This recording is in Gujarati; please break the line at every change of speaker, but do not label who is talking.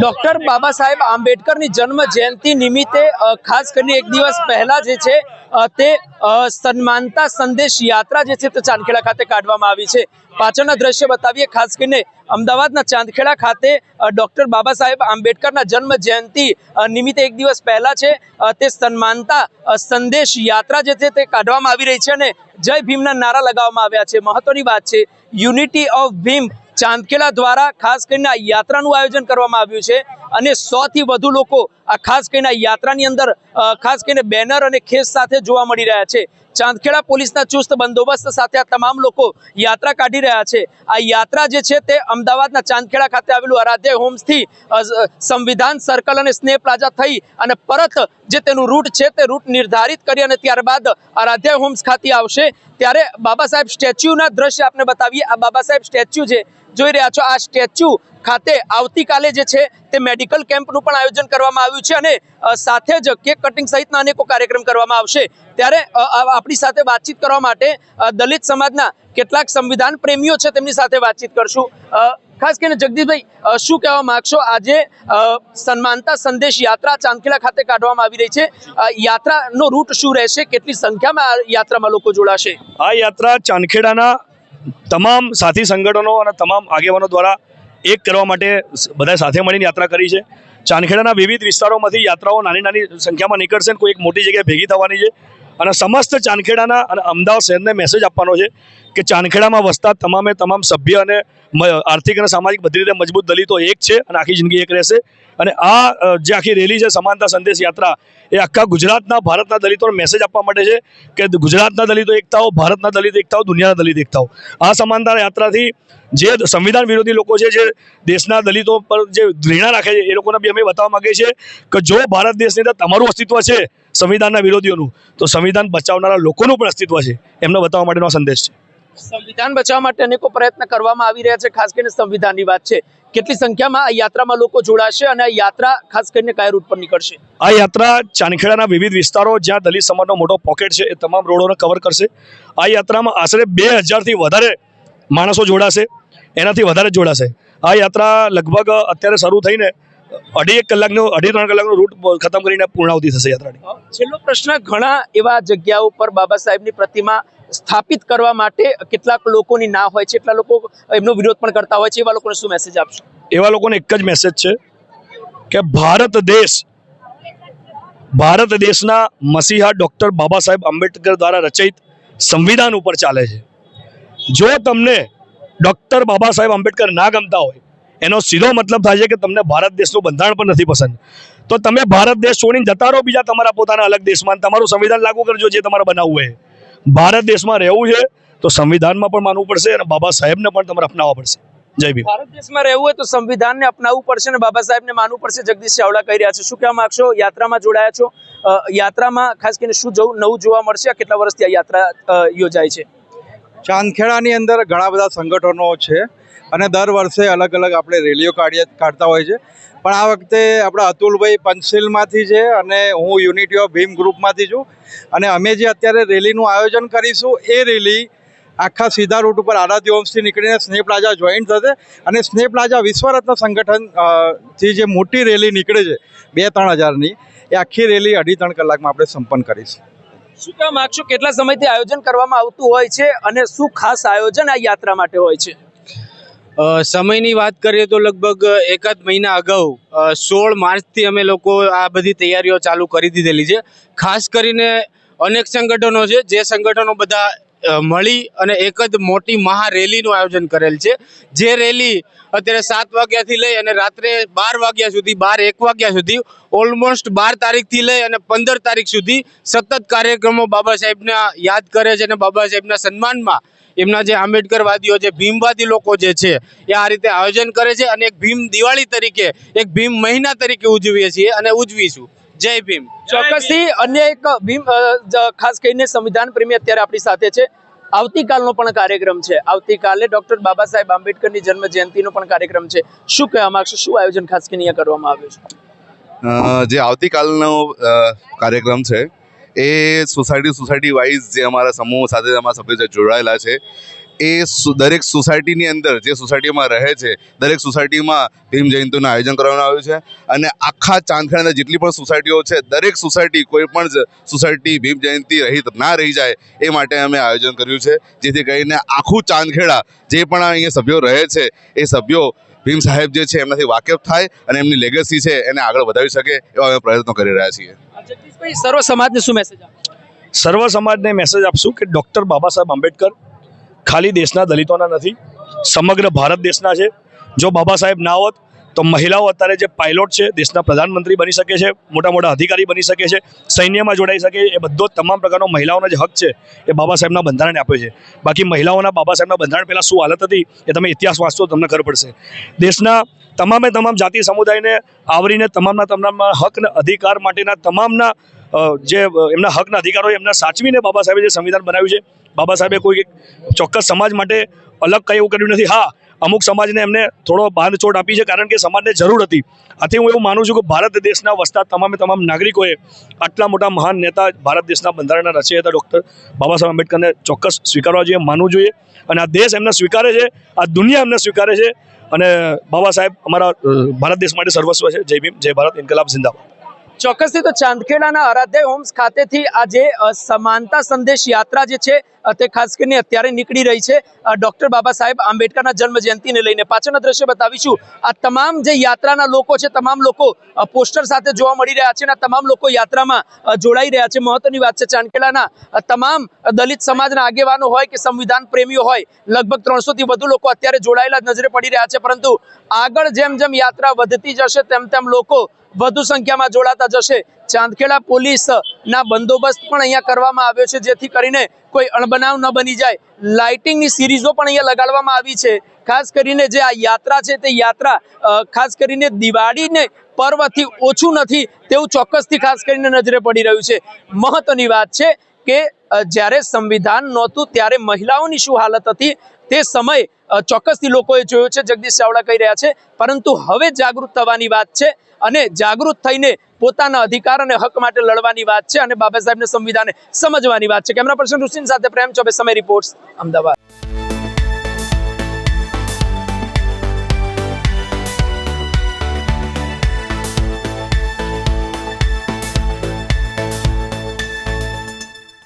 ડોક્ટર બાબા સાહેબ આંબેડકરની જન્મ જયંતિ નિમિત્તે ખાસ કરીને એક દિવસ પહેલા જે છે તે સન્માનતા સંદેશ યાત્રા જે છે તે ચાંદખેડા ખાતે કાઢવામાં આવી છે. પાછળના દ્રશ્ય બતાવીએ, ખાસ કરીને અમદાવાદના ચાંદખેડા ખાતે ડોક્ટર બાબા સાહેબ આંબેડકરના જન્મ જયંતિ નિમિત્તે એક દિવસ પહેલા છે તે સન્માનતા સંદેશ યાત્રા જે છે તે કાઢવામાં આવી રહી છે અને જય ભીમના નારા લગાવવામાં આવ્યા છે. મહત્વની વાત છે, યુનિટી ઓફ ભીમ ચાંદખેડા દ્વારા ખાસ કરીને યાત્રાનું આયોજન કરવામાં આવ્યું છે અને સો થી વધુ લોકો આ ખાસ કરીને યાત્રાની અંદર ખાસ કરીને બેનર અને ખેસ સાથે જોવા મળી રહ્યા છે. ચાંદખેડા પોલીસના ચુસ્ત બંદોબસ્ત સાથે આ તમામ લોકો યાત્રા કાઢી રહ્યા છે. આ યાત્રા જે છે તે અમદાવાદના ચાંદખેડા ખાતે આવેલું આરાધ્ય હોમ્સથી સંવિધાન સર્કલ અને સ્નેહ પ્લાઝા થઈ અને પરત જે તેનું રૂટ છે તે રૂટ નિર્ધારિત કરી અને ત્યારબાદ આરાધ્ય હોમ્સ ખાતે આવશે. ત્યારે બાબા સાહેબ સ્ટેચ્યુના દ્રશ્ય આપને બતાવીએ. આ બાબા સાહેબ સ્ટેચ્યુ છે. જોઈ રહ્યા છો આ સ્ટેચ્યુ ખાતે આવતીકાલે જે છે તે મેડિકલ કેમ્પનું પણ આયોજન કરવામાં આવ્યું છે અને સાથે જ કેક કટિંગ સહિતના અનેકો કાર્યક્રમ કરવામાં આવશે. ત્યારે આપણી સાથે વાતચીત કરવા માટે દલિત સમાજના કેટલાક સંવિધાન પ્રેમીઓ છે તેમની સાથે વાતચીત કરશું. ખાસ કરીને જગદીશભાઈ શું કહેવા માગશો? આજે સન્માનતા સંદેશ યાત્રા ચાંદખેડા ખાતે કાઢવામાં આવી રહી છે. યાત્રાનો રૂટ શું રહેશે? કેટલી સંખ્યામાં યાત્રામાં લોકો જોડાશે?
આ યાત્રા ચાંદખેડાના તમામ સાથી સંગઠનો અને તમામ આગેવાનો દ્વારા એક કરવા માટે બધા સાથે મળીને યાત્રા કરી છે. ચાંદખેડાના વિવિધ વિસ્તારોમાંથી યાત્રાઓ નાની નાની સંખ્યામાં નીકળશે કોઈ એક મોટી જગ્યાએ ભેગી થવાની છે. અને સમસ્ત ચાંદખેડાના અને અમદાવાદ શહેરને મેસેજ આપવાનો છે. કે ચાંદખેડામાં વસતા તમામે તમામ સભ્ય અને આર્થિક અને સામાજિક બધી રીતે મજબૂત દલિતો એક છે અને આખી જિંદગી એક રહેશે. અને આ જે આખી રેલી છે, સમાનતા સંદેશ યાત્રા, એ આખા ગુજરાતના, ભારતના દલિતોને મેસેજ આપવા માટે છે કે ગુજરાતના દલિતો એકતાઓ ભારતના દલિત એકતાઓ દુનિયાના દલિત એકતાઓ આ સમાનતા યાત્રાથી જે સંવિધાન વિરોધી લોકો છે, જે દેશના દલિતો પર જે ઘૃણા રાખે છે, એ લોકોને બી અમે બતાવવા માગીએ છીએ કે જો ભારત દેશની અંદર તમારું અસ્તિત્વ છે, સંવિધાનના વિરોધીઓનું, તો સંવિધાન બચાવનારા લોકોનું પણ અસ્તિત્વ છે. એમને બતાવવા માટેનો સંદેશ છે.
સંવિધાન બચાવવા માટે અનેકો પ્રયત્ન કરવામાં આવી રહ્યા છે. ખાસ કરીને સંવિધાનની વાત છે. કેટલી સંખ્યામાં આ યાત્રામાં લોકો જોડાશે અને આ યાત્રા ખાસ કરીને કયા રૂટ પર નીકળશે?
આ યાત્રા ચાંદખેડાના વિવિધ વિસ્તારો જ્યાં દલિત સમાજનો મોટો પોકેટ છે એ તમામ રોડોને કવર કરશે. આ યાત્રામાં આશરે બે હજારથી વધારે માણસો જોડાશે. એનાથી વધારે જોડાશે. આ યાત્રા લગભગ અત્યારે શરૂ થઈને અઢી એક કલાકનો અઢી ત્રણ કલાકનો રૂટ ખતમ કરીને પૂર્ણાવતી થશે યાત્રાની.
છેલ્લો પ્રશ્ન ઘણા એવા જગ્યાઓ પર બાબા સાહેબની પ્રતિમા સ્થાપિત કરવા માટે કેટલાક લોકોની ના હોય છે એટલા લોકો એમનો વિરોધ પણ કરતા હોય છે એવા લોકોને શું મેસેજ આપશો?
એવા લોકોને એક જ મેસેજ છે કે ભારત દેશ ભારત દેશના મસીહા ડૉક્ટર બાબા સાહેબ આંબેડકર દ્વારા રચિત સંવિધાન ઉપર ચાલે છે. જો તમને ડૉક્ટર બાબા સાહેબ આંબેડકર ના ગમતા હોય એનો સીધો મતલબ થાય છે કે તમને ભારત દેશનું બંધારણ પણ નથી પસંદ. તો તમે ભારત દેશ છોડીને જતા રહો બીજા તમારા પોતાના અલગ દેશમાં તમારું સંવિધાન લાગુ કરજો જે તમારે બનાવવું હોય. ભારત દેશમાં રહેવું છે તો સંવિધાનમાં પણ માનવું પડશે અને બાબા સાહેબને પણ તમારે અપનાવવા પડશે. જય ભીમ.
ભારત દેશમાં રહેવું હોય તો સંવિધાનને અપનાવવું પડશે અને બાબા સાહેબને માનવું પડશે. જગદીશ ચાવડા કહી રહ્યા છે. શું કહેવા માંગશો? યાત્રામાં જોડાયા છો? યાત્રામાં ખાસ કરીને શું જવું નવું જોવા મળશે? કેટલા વર્ષથી આ યાત્રા યોજાય છે?
ચાંદખેડાની અંદર ઘણા બધા સંગઠનો છે. અને દર વર્ષે અલગ અલગ આપણે રેલીઓ કાઢીએ કાઢતા હોય છે. પણ આ વખતે આપણા અતુલભાઈ પંચશીલમાંથી છે અને હું યુનિટી ઓફ ભીમ ગ્રુપમાંથી છું. અને અમે જે અત્યારે રેલીનું આયોજન કરીશું, એ રેલી આખા સીધા રૂટ ઉપર આરાધ્ય હોમ્સથી નીકળીને સ્નેહ પ્લાઝા જોઈન્ટ થશે. અને સ્નેહ પ્લાઝા વિશ્વરત્ન સંગઠનથી જે મોટી રેલી નીકળે છે, બે ત્રણ હજારની, એ આખી રેલી અઢી ત્રણ કલાકમાં આપણે સંપન્ન કરીશું.
શું કહેવા માગશો કેટલા સમયથી આયોજન કરવામાં આવતું હોય છે અને શું ખાસ આયોજન આ યાત્રા માટે હોય છે?
સમયની વાત કરીએ તો લગભગ એકાદ મહિના અગાઉ સોળ માર્ચથી અમે લોકો આ બધી તૈયારીઓ ચાલુ કરી દીધેલી છે. ખાસ કરીને અનેક સંગઠનો છે, જે સંગઠનો બધા મળી અને એક જ મોટી મહા રેલીનું આયોજન કરેલ છે. જે રેલી અત્યારે સાત વાગ્યાથી લઈ અને રાત્રે બાર વાગ્યા સુધી, બાર એક વાગ્યા સુધી, ઓલમોસ્ટ બાર તારીખથી લઈ અને પંદર તારીખ સુધી સતત કાર્યક્રમો બાબા સાહેબના યાદ કરે છે અને બાબા સાહેબના સન્માનમાં એમના જે આંબેડકરવાદીઓ જે ભીમવાદી લોકો જે છે એ આ રીતે આયોજન કરે છે અને એક ભીમ દિવાળી તરીકે એક ભીમ મહિના તરીકે ઉજવીએ છીએ અને ઉજવીશું. જય ભીમ.
ચોક્કસથી અન્ય એક ભીમ ખાસ કરીને સંવિધાન પ્રેમી અત્યારે આપણી સાથે છે. આવતીકાલનો પણ કાર્યક્રમ છે. આવતીકાલે ડોક્ટર બાબા સાહેબ આંબેડકરની જન્મ જયંતિનો પણ કાર્યક્રમ છે. શું કહેવા માંગશો? શું આયોજન ખાસ કરીને અહીંયા કરવામાં આવ્યું છે?
જે આવતીકાલનો કાર્યક્રમ છે એ સોસાયટી સોસાયટી વાઇઝ જે અમારા સમૂહ સાથે અમારા સભ્યો જોડાયેલા છે, એ દરેક સોસાયટીની અંદર જે સોસાયટીમાં રહે છે, દરેક સોસાયટીમાં ભીમ જયંતીનું આયોજન કરવામાં આવ્યું છે અને આખા ચાંદખેડાના જેટલી પણ સોસાયટીઓ છે, દરેક સોસાયટી કોઈ પણ સોસાયટી ભીમ જયંતી રહિત ના રહી જાય એ માટે અમે આયોજન કર્યું છે, જેથી કરીને આખું ચાંદખેડા જે પણ અહીંયા સભ્યો રહે છે, એ સભ્યો ભીમ સાહેબ જે છે એમનાથી વાકેફ થાય અને એમની લેગસી છે એને આગળ વધાવી શકે એવા અમે પ્રયત્નો કરી રહ્યા છીએ.
જગદીશભાઈ સર્વ સમાજને શું મેસેજ
સર્વ સમાજને મેસેજ આપશું કે ડૉક્ટર બાબા સાહેબ આંબેડકર ખાલી દેશના દલિતોના નથી, સમગ્ર ભારત દેશના છે. જો બાબા સાહેબ ના હોત તો મહિલાઓ અત્યારે જે પાયલોટ છે, દેશના પ્રધાનમંત્રી બની શકે છે મોટા મોટા અધિકારી બની શકે છે, સૈન્યમાં જોડાઈ શકે, એ બધો તમામ પ્રકારનો મહિલાઓનો જે હક છે, એ બાબા સાહેબના બંધારણે આપ્યો છે. બાકી મહિલાઓના બાબા સાહેબના બંધારણ પહેલાં શું હાલત હતી, એ તમે ઇતિહાસ વાંચશો, તમને ખબર પડશે. દેશના તમામે તમામ જાતિ સમુદાયને આવરીને તમામના તમામના હક અને અધિકાર માટેના તમામના જે એમના હકના અધિકારો એમના સાચવીને બાબા સાહેબે જે સંવિધાન બનાવ્યું છે, બાબા સાહેબે કોઈ ચોક્કસ સમાજ માટે અલગ કંઈ એવું કર્યું નથી. હા અમુક સમાજને એમને થોડો બાંધછોડ આપી છે કારણ કે સમાજને જરૂર હતી. આથી હું એવું માનું છું કે ભારત દેશના વસતા તમામે તમામ નાગરિકોએ આટલા મોટા મહાન નેતા ભારત દેશના બંધારણના રચયિતા ડૉક્ટર બાબા સાહેબ આંબેડકરને ચોક્કસ સ્વીકારવા જોઈએ, માનવું જોઈએ. અને આ દેશ એમને સ્વીકારે છે, આ દુનિયા એમને સ્વીકારે છે. અને બાબા સાહેબ અમારા ભારત દેશ માટે સર્વસ્વ છે. જય ભીમ, જય ભારત, ઇન્કલાબ, જિંદાબાદ.
ચોક્કસથી તો ચાંદખેડાના આરાધ્ય હોમ્સ ખાતેથી આજે સમાનતા સંદેશ યાત્રા જે છે તે ખાસ કરીને અત્યારે નીકળી રહી છે. ડૉક્ટર બાબા સાહેબ આંબેડકરના જન્મ લઈને પાછળના દ્રશ્ય બતાવીશું. આ તમામ જે યાત્રાના લોકો છે, તમામ લોકો પોસ્ટર સાથે જોવા મળી રહ્યા છે અને તમામ લોકો યાત્રામાં જોડાઈ રહ્યા છે. મહત્વની વાત છે, ચાંદખેડાના તમામ દલિત સમાજના આગેવાનો હોય કે સંવિધાન પ્રેમીઓ હોય, લગભગ ત્રણસો થી વધુ લોકો અત્યારે જોડાયેલા નજરે પડી રહ્યા છે. પરંતુ આગળ જેમ જેમ યાત્રા વધતી જશે, તેમ તેમ લોકો વધુ સંખ્યામાં જોડાતા જશે. ચાંદખેડા પોલીસ ના બંદોબસ્ત પણ અહીંયા કરવામાં આવ્યો છે, જેથી કરીને કોઈ અણબનાવ ન બની જાય. લાઇટિંગની સિરીઝો પણ અહીંયા લગાડવામાં આવી છે. ખાસ કરીને જે આ યાત્રા છે, તે યાત્રા ખાસ કરીને દિવાળીને પર્વથી ઓછું નથી, તેવું ચોક્કસથી ખાસ કરીને નજરે પડી રહ્યું છે. મહત્વની વાત છે કે જ્યારે સંવિધાન નહોતું, ત્યારે મહિલાઓની શું હાલત હતી, તે સમય ચોક્કસથી લોકોએ જોયો છે, જગદીશ ચાવડા કહી રહ્યા છે. પરંતુ હવે જાગૃત થવાની વાત છે અને જાગૃત થઈને પોતાના અધિકાર અને હક માટે લડવાની વાત છે અને બાબા સાહેબને સંવિધાને સમજવાની વાત છે. કેમેરા પર્સન હુસેન સાથે પ્રેમ ચોબે સમય રિપોર્ટ્સ, અમદાવાદ.